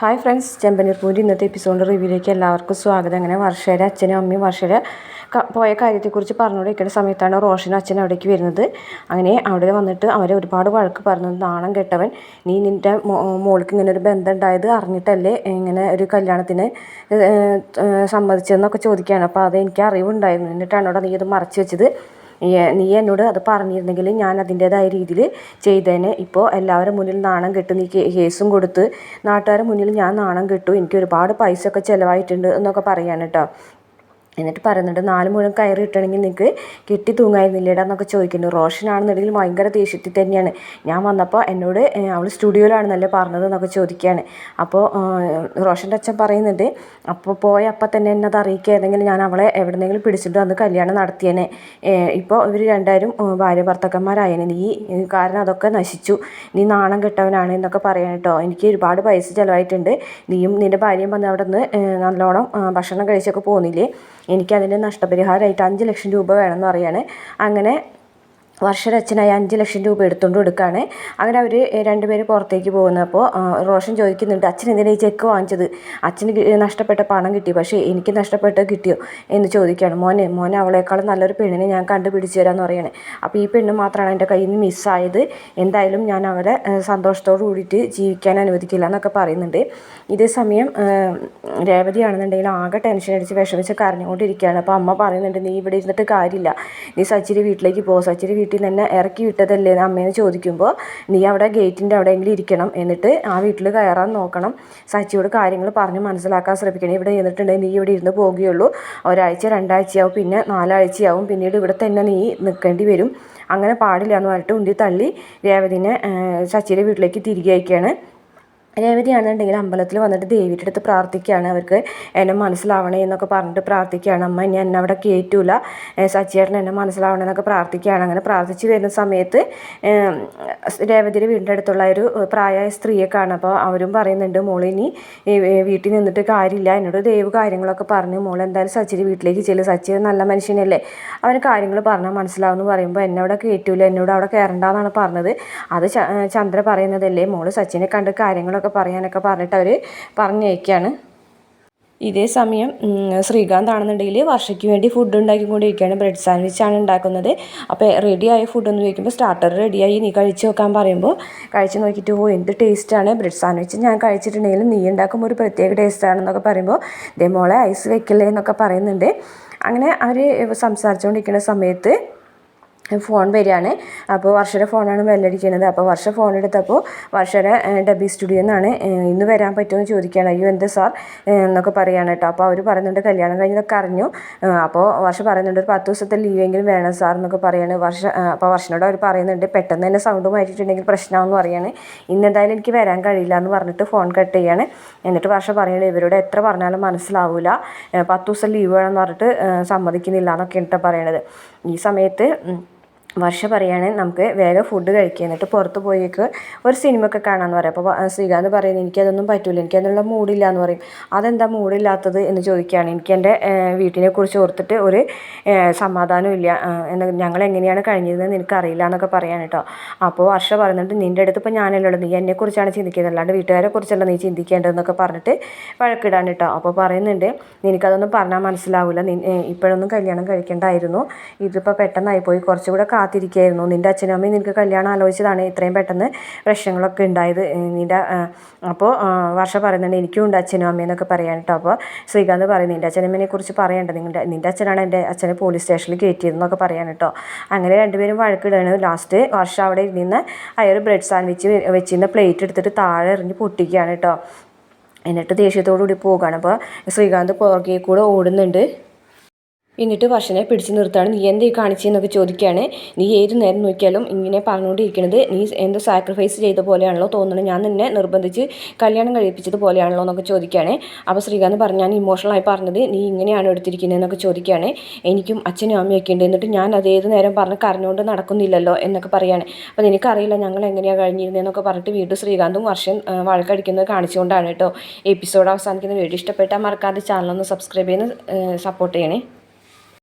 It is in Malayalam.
ഹായ് ഫ്രണ്ട്സ് ചെമ്പനീർ പൂരി ഇന്നത്തെ എപ്പിസോഡ് റിവ്യൂയിലേക്ക് എല്ലാവർക്കും സ്വാഗതം. അങ്ങനെ വർഷയുടെ അച്ഛനും അമ്മയും വർഷയുടെ പോയ കാര്യത്തെക്കുറിച്ച് പറഞ്ഞുകൊണ്ടിരിക്കുന്ന സമയത്താണ് റോഷൻ അച്ഛൻ അവിടേക്ക് വരുന്നത്. അങ്ങനെ അവിടെ വന്നിട്ട് അവരെ ഒരുപാട് വഴക്ക് പറഞ്ഞു. നാണം കെട്ടവൻ നീ നിന്റെ മോൾക്ക് ഇങ്ങനെ ഒരു ബന്ധം ഉണ്ടായത് അറിഞ്ഞിട്ടല്ലേ ഇങ്ങനെ ഒരു കല്യാണത്തിന് സമ്മതിച്ചതെന്നൊക്കെ ചോദിക്കുകയാണ്. അപ്പോൾ അത് എനിക്ക് അറിവുണ്ടായിരുന്നു. എന്നിട്ടാണ് അവിടെ നീ ഇത് മറച്ചു വെച്ചത്. നീ എന്നോട് അത് പറഞ്ഞിരുന്നെങ്കിൽ ഞാൻ അതിന്റേതായ രീതിയിൽ ചെയ്തേനെ. ഇപ്പോൾ എല്ലാവരും മുന്നിൽ നാണം കെട്ടു നീ കേസും കൊടുത്ത് നാട്ടുകാരുടെ മുന്നിൽ ഞാൻ നാണം കെട്ടു. എനിക്ക് ഒരുപാട് പൈസ ഒക്കെ ചിലവായിട്ടുണ്ട് എന്നൊക്കെ പറയാണ് കേട്ടോ. എന്നിട്ട് പറയുന്നുണ്ട് നാല് മുഴം കയറി ഇട്ടണമെങ്കിൽ നിങ്ങൾക്ക് കെട്ടി തൂങ്ങായിരുന്നില്ലേടാ എന്നൊക്കെ ചോദിക്കുന്നുണ്ട്. റോഷനാണെന്നുണ്ടെങ്കിൽ ഭയങ്കര ദേഷ്യത്തിൽ തന്നെയാണ്. ഞാൻ വന്നപ്പോൾ എന്നോട് അവൾ സ്റ്റുഡിയോയിലാണെന്നല്ലേ പറഞ്ഞത് എന്നൊക്കെ ചോദിക്കുകയാണ്. അപ്പോൾ റോഷന്റെ അച്ഛൻ പറയുന്നുണ്ട് അപ്പോൾ പോയ അപ്പം തന്നെ എന്നെ അത് ഏതെങ്കിലും ഞാൻ അവളെ എവിടെന്നെങ്കിലും പിടിച്ചിട്ട് വന്ന് കല്യാണം നടത്തിയേനെ. ഇപ്പോൾ ഇവർ രണ്ടായിരം ഭാര്യ ഭർത്താക്കന്മാരായേനെ. നീ കാരണം അതൊക്കെ നശിച്ചു. നീ നാണം കെട്ടവനാണ് എന്നൊക്കെ പറയാൻ കേട്ടോ. എനിക്ക് ഒരുപാട് പൈസ ചിലവായിട്ടുണ്ട്. നീയും നിന്റെ ഭാര്യയും വന്ന് അവിടെ നിന്ന് നല്ലോണം ഭക്ഷണം കഴിച്ചൊക്കെ പോകുന്നില്ലേ എനിക്കതിന്റെ നഷ്ടപരിഹാരമായിട്ട് അഞ്ച് ലക്ഷം രൂപ വേണമെന്ന് പറയുകയാണ്. അങ്ങനെ വർഷരച്ചനായി അഞ്ച് ലക്ഷം രൂപ എടുത്തുകൊണ്ട് കൊടുക്കുകയാണ് അങ്ങനെ അവർ രണ്ടുപേരും പുറത്തേക്ക് പോകുന്നപ്പോൾ റോഷൻ ചോദിക്കുന്നുണ്ട് അച്ഛൻ എന്തിനാണ് ഈ ചെക്ക് വാങ്ങിച്ചത്? അച്ഛന് നഷ്ടപ്പെട്ട പണം കിട്ടി. പക്ഷേ എനിക്ക് നഷ്ടപ്പെട്ട കിട്ടിയോ? എന്ന് ചോദിക്കുകയാണ്. മോനെ മോനെ അവളെക്കാളും നല്ലൊരു പെണ്ണിനെ ഞാൻ കണ്ടുപിടിച്ച് തരാമെന്ന് പറയണേ. അപ്പോൾ ഈ പെണ്ണ് മാത്രമാണ് എന്റെ കയ്യിൽ നിന്ന് മിസ്സായത്. എന്തായാലും ഞാൻ അവളെ സന്തോഷത്തോടു കൂടിയിട്ട് ജീവിക്കാൻ അനുവദിക്കില്ല എന്നൊക്കെ പറയുന്നുണ്ട്. ഇതേ സമയം രേവതിയാണെന്നുണ്ടെങ്കിൽ ആകെ ടെൻഷൻ അടിച്ച് വിഷമിച്ച് കരഞ്ഞുകൊണ്ടിരിക്കുകയാണ്. അപ്പോൾ അമ്മ പറയുന്നുണ്ട് നീ ഇവിടെ ഇരുന്നിട്ട് കാര്യമില്ല. നീ സച്ചിരി വീട്ടിലേക്ക് പോ. സച്ചിരി വീട്ടിൽ നിന്ന് ഇറക്കി വിട്ടതല്ലേ അമ്മേനെ ചോദിക്കുമ്പോൾ നീ അവിടെ ഗേറ്റിന്റെ അവിടെയെങ്കിലും ഇരിക്കണം എന്നിട്ട് ആ വീട്ടിൽ കയറാൻ നോക്കണം. സച്ചിയോട് കാര്യങ്ങൾ പറഞ്ഞ് മനസ്സിലാക്കാൻ ശ്രമിക്കണം. ഇവിടെ ഇരുന്നിട്ടുണ്ടെങ്കിൽ നീ ഇവിടെ ഇരുന്ന് പോകുകയുള്ളൂ. ഒരാഴ്ച രണ്ടാഴ്ചയാവും. പിന്നെ നാലാഴ്ചയാവും. പിന്നീട് ഇവിടെ തന്നെ നീ നിൽക്കേണ്ടി വരും. അങ്ങനെ പാടില്ല എന്ന് പറഞ്ഞിട്ട് ഉണ്ടി തള്ളി രേവതിനെ ചച്ചിയുടെ വീട്ടിലേക്ക് തിരികെ അയക്കുകയാണ്. രേവതിയാണെന്നുണ്ടെങ്കിൽ അമ്പലത്തിൽ വന്നിട്ട് ദേവിയുടെ അടുത്ത് പ്രാർത്ഥിക്കുകയാണ്. അവർക്ക് എന്നെ മനസ്സിലാവണേ എന്നൊക്കെ പറഞ്ഞിട്ട് പ്രാർത്ഥിക്കുകയാണ്. അമ്മ ഇനി എന്നെ അവിടെ കയറ്റൂല. സച്ചിയേട്ടൻ എന്നെ മനസ്സിലാവണേ എന്നൊക്കെ പ്രാർത്ഥിക്കുകയാണ്. അങ്ങനെ പ്രാർത്ഥിച്ച് വരുന്ന സമയത്ത് രേവതിയുടെ വീടിന്റെ അടുത്തുള്ള ഒരു പ്രായമായ സ്ത്രീയെ കാണും അപ്പോൾ അവരും പറയുന്നുണ്ട് മോളിനി വീട്ടിൽ നിന്നിട്ട് കാര്യമില്ല. എന്നോട് ദേവ് കാര്യങ്ങളൊക്കെ പറഞ്ഞു. മോൾ എന്തായാലും സച്ചിയുടെ വീട്ടിലേക്ക് ചെല്ലും. സച്ചി നല്ല മനുഷ്യനല്ലേ. അവന് കാര്യങ്ങൾ പറഞ്ഞാൽ മനസ്സിലാവുമെന്ന് പറയുമ്പോൾ എന്നെ അവിടെ കയറ്റൂല. എന്നോട് അവിടെ കയറണ്ടെന്നാണ് പറഞ്ഞത്. അത് ചന്ദ്ര പറയുന്നതല്ലേ. മോൾ സച്ചിനെ കണ്ട് കാര്യങ്ങൾ കാര്യങ്ങളൊക്കെ പറയാനൊക്കെ പറഞ്ഞിട്ട് അവർ പറഞ്ഞയക്കുകയാണ് ഇതേ സമയം ശ്രീകാന്ത് ആണെന്നുണ്ടെങ്കിൽ വർഷയ്ക്ക് വേണ്ടി ഫുഡ് ഉണ്ടാക്കിക്കൊണ്ടിരിക്കുകയാണ്. ബ്രെഡ് സാൻഡ്വിച്ചാണ് ഉണ്ടാക്കുന്നത്. അപ്പോൾ റെഡിയായ ഫുഡ് എന്ന് ചോദിക്കുമ്പോൾ സ്റ്റാർട്ടർ റെഡിയായി നീ കഴിച്ച് നോക്കാൻ പറയുമ്പോൾ കഴിച്ച് നോക്കിയിട്ട് ഓ എന്ത് ടേസ്റ്റാണ് ബ്രെഡ് സാൻഡ്വിച്ച് ഞാൻ കഴിച്ചിട്ടുണ്ടെങ്കിലും നീ ഉണ്ടാക്കുമ്പോൾ ഒരു പ്രത്യേക ടേസ്റ്റാണെന്നൊക്കെ പറയുമ്പോൾ ദേ മോളെ ഐസ് വെക്കല്ലേ എന്നൊക്കെ പറയുന്നുണ്ട്. അങ്ങനെ അവർ സംസാരിച്ചുകൊണ്ടിരിക്കുന്ന സമയത്ത് ഫോൺ വരികയാണ്. അപ്പോൾ വർഷയുടെ ഫോണാണ് ബെല്ലടിക്കുന്നത്. അപ്പോൾ വർഷ ഫോൺ എടുത്തപ്പോൾ വർഷയുടെ ഡബി സ്റ്റുഡിയോ എന്നാണ് ഇന്ന് വരാൻ പറ്റുമോ എന്ന് ചോദിക്കുകയാണ്. അയ്യോ എന്താ സാർ? എന്നൊക്കെ പറയുകയാണ് കേട്ടോ. അപ്പോൾ അവർ പറയുന്നുണ്ട് കല്യാണം കഴിഞ്ഞതൊക്കെ അറിഞ്ഞു. അപ്പോൾ വർഷ പറയുന്നുണ്ട് ഒരു പത്ത് ദിവസത്തെ ലീവെങ്കിലും വേണം സാർ എന്നൊക്കെ പറയാണ് വർഷ അപ്പോൾ വർഷനോട് അവർ പറയുന്നുണ്ട് പെട്ടെന്ന് തന്നെ സൗണ്ട് മാറ്റിയിട്ടുണ്ടെങ്കിൽ പ്രശ്നമാണെന്ന് പറയാണ് ഇന്ന് എന്തായാലും എനിക്ക് വരാൻ കഴിയില്ല എന്ന് പറഞ്ഞിട്ട് ഫോൺ കട്ട് ചെയ്യാണ്. എന്നിട്ട് വർഷ പറയുന്നത് ഇവരോട് എത്ര പറഞ്ഞാലും മനസ്സിലാവില്ല പത്ത് ദിവസം ലീവ് വേണമെന്ന് പറഞ്ഞിട്ട് സമ്മതിക്കുന്നില്ല എന്നൊക്കെ എന്നിട്ട് പറയണത് ഈ സമയത്ത് വർഷ പറയാണ് നമുക്ക് വേഗം ഫുഡ് കഴിക്കുക എന്നിട്ട് പുറത്ത് പോയേക്ക് ഒരു സിനിമ ഒക്കെ കാണാമെന്ന് പറയും. അപ്പോൾ ശ്രീകാന്ത് പറയുന്നത് എനിക്കതൊന്നും പറ്റില്ല എനിക്കതിനുള്ള മൂഡില്ല എന്ന് പറയും. അതെന്താ മൂഡില്ലാത്തത് എന്ന് ചോദിക്കുകയാണ് എനിക്ക് എന്റെ വീട്ടിനെ കുറിച്ച് ഓർത്തിട്ട് ഒരു സമാധാനം ഇല്ല. എന്ന് ഞങ്ങൾ എങ്ങനെയാണ് കഴിഞ്ഞതെന്ന് എനിക്കറിയില്ല എന്നൊക്കെ പറയാൻ കേട്ടോ. അപ്പോൾ വർഷ പറഞ്ഞിട്ട് നിന്റെ അടുത്ത് ഇപ്പോൾ ഞാനല്ലോ നീ എന്നെക്കുറിച്ചാണ് ചിന്തിക്കുന്നത്. അല്ലാണ്ട് വീട്ടുകാരെ കുറിച്ചല്ല നീ ചിന്തിക്കേണ്ടതെന്നൊക്കെ പറഞ്ഞിട്ട് വഴക്കിടാൻ കേട്ടോ. അപ്പോൾ പറയുന്നുണ്ട് നിനക്കതൊന്നും പറഞ്ഞാൽ മനസ്സിലാവില്ല ഇപ്പോഴൊന്നും കല്യാണം കഴിക്കേണ്ടായിരുന്നു. ഇതിപ്പോൾ പെട്ടെന്നായി പോയി കുറച്ചുകൂടെ കാത്തിരിക്കുകയായിരുന്നു നിന്റെ അച്ഛനും അമ്മയും നിനക്ക് കല്യാണം ആലോചിച്ചതാണ് ഇത്രയും പെട്ടെന്ന് പ്രശ്നങ്ങളൊക്കെ ഉണ്ടായത്. നിന്റെ അപ്പോൾ വർഷ പറയുന്നുണ്ട് എനിക്കും ഉണ്ട് അച്ഛനും അമ്മയും എന്നൊക്കെ പറയാൻ കേട്ടോ. അപ്പോൾ ശ്രീകാന്ത് പറയും നിന്റെ അച്ഛനമ്മനെ കുറിച്ച് പറയേണ്ട. നിങ്ങളുടെ നിന്റെ അച്ഛനാണ് എന്റെ അച്ഛനെ പോലീസ് സ്റ്റേഷനിൽ കയറ്റിയതെന്നൊക്കെ പറയാൻ കേട്ടോ. അങ്ങനെ രണ്ടുപേരും വഴക്കിടുകയാണ്. ലാസ്റ്റ് വർഷം അവിടെ ഇരുന്ന് അയാൾ ബ്രെഡ് സാൻഡ്വിച്ച് വെച്ചിരുന്ന പ്ലേറ്റ് എടുത്തിട്ട് താഴെ എറിഞ്ഞ് പൊട്ടിക്കുകയാണ് കേട്ടോ. എന്നിട്ട് ദേഷ്യത്തോടു കൂടി പോകുകയാണ് അപ്പോൾ ശ്രീകാന്ത് പുറകെ കൂടെ ഓടുന്നുണ്ട്. എന്നിട്ട് വർഷനെ പിടിച്ചു നിർത്താണ്. നീ എന്തേ കാണിച്ചെന്നൊക്കെ ചോദിക്കുകയാണ് നീ ഏത് നേരം നോക്കിയാലും ഇങ്ങനെ പറഞ്ഞുകൊണ്ടിരിക്കുന്നത് നീ എന്തോ സാക്രിഫൈസ് ചെയ്ത പോലെയാണല്ലോ തോന്നുന്നത് ഞാൻ നിന്നെ നിർബന്ധിച്ച് കല്യാണം കഴിപ്പിച്ചത് പോലെയാണല്ലോ എന്നൊക്കെ ചോദിക്കുകയാണ് അപ്പോൾ ശ്രീകാന്ത് പറഞ്ഞു ഞാൻ ഇമോഷണലായി പറഞ്ഞത് നീ ഇങ്ങനെയാണ് എടുത്തിരിക്കുന്നത് എന്നൊക്കെ ചോദിക്കുകയാണ് എനിക്കും അച്ഛനും അമ്മയൊക്കെ ഉണ്ട്. എന്നിട്ട് ഞാൻ അത് ഏത് നേരം പറഞ്ഞ് കരഞ്ഞുകൊണ്ട് നടക്കുന്നില്ലല്ലോ എന്നൊക്കെ പറയുകയാണ് അപ്പോൾ എനിക്കറിയില്ല ഞങ്ങൾ എങ്ങനെയാണ് കഴിഞ്ഞിരുന്നതെന്നൊക്കെ പറഞ്ഞിട്ട് വീണ്ടും ശ്രീകാന്തും വർഷം വഴക്കടിക്കുന്നത് കാണിച്ചുകൊണ്ടാണ് കേട്ടോ. എപ്പിസോഡ് അവസാനിക്കുന്ന വീഡിയോ ഇഷ്ടപ്പെട്ടാൽ മറക്കാതെ ചാനലൊന്ന് സബ്സ്ക്രൈബ് ചെയ്യുന്ന സപ്പോർട്ട് ചെയ്യണേ.